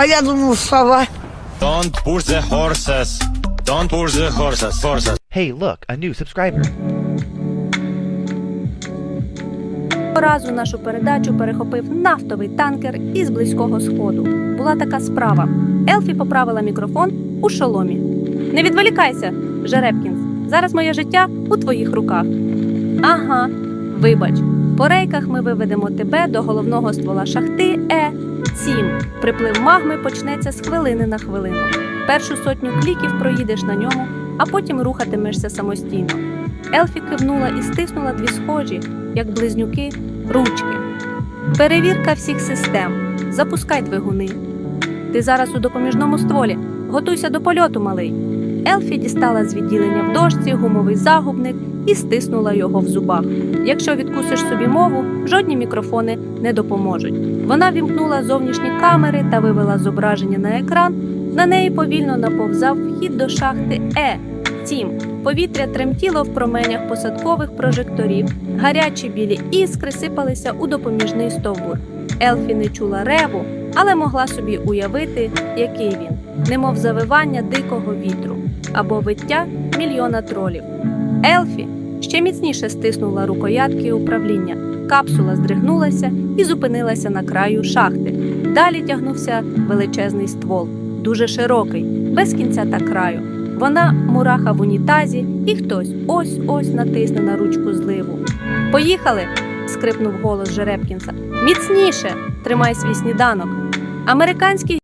А я думав, сова. Don't push the horses. Don't push the horses. Horses. Hey, look, a new subscriber. Разу нашу передачу перехопив нафтовий танкер із близького сходу. Була така справа. Елфі поправила мікрофон у шоломі. Не відволікайся, Жеребкінс. Зараз моє життя у твоїх руках. Ага, вибач. По рейках ми виведемо тебе до головного ствола шахти Е. 7. Приплив магми почнеться з хвилини на хвилину. Першу сотню кліків проїдеш на ньому, а потім рухатимешся самостійно. Елфі кивнула і стиснула дві схожі, як близнюки, ручки. Перевірка всіх систем. Запускай двигуни. Ти зараз у допоміжному стволі. Готуйся до польоту, малий. Елфі дістала з відділення в дошці гумовий загубник і стиснула його в зубах. Якщо відкусиш собі мову, жодні мікрофони не допоможуть. Вона вімкнула зовнішні камери та вивела зображення на екран. На неї повільно наповзав вхід до шахти Е. Тім, повітря тремтіло в променях посадкових прожекторів, гарячі білі іскри сипалися у допоміжний стовбур. Елфі не чула реву, але могла собі уявити, який він, немов завивання дикого вітру або виття мільйона тролів. Елфі ще міцніше стиснула рукоятки управління. Капсула здригнулася і зупинилася на краю шахти. Далі тягнувся величезний ствол, дуже широкий, без кінця та краю. Вона мураха в унітазі, і хтось ось ось натисне на ручку зливу. Поїхали! скрипнув голос Жеребкінса. Міцніше! Тримай свій сніданок. Американський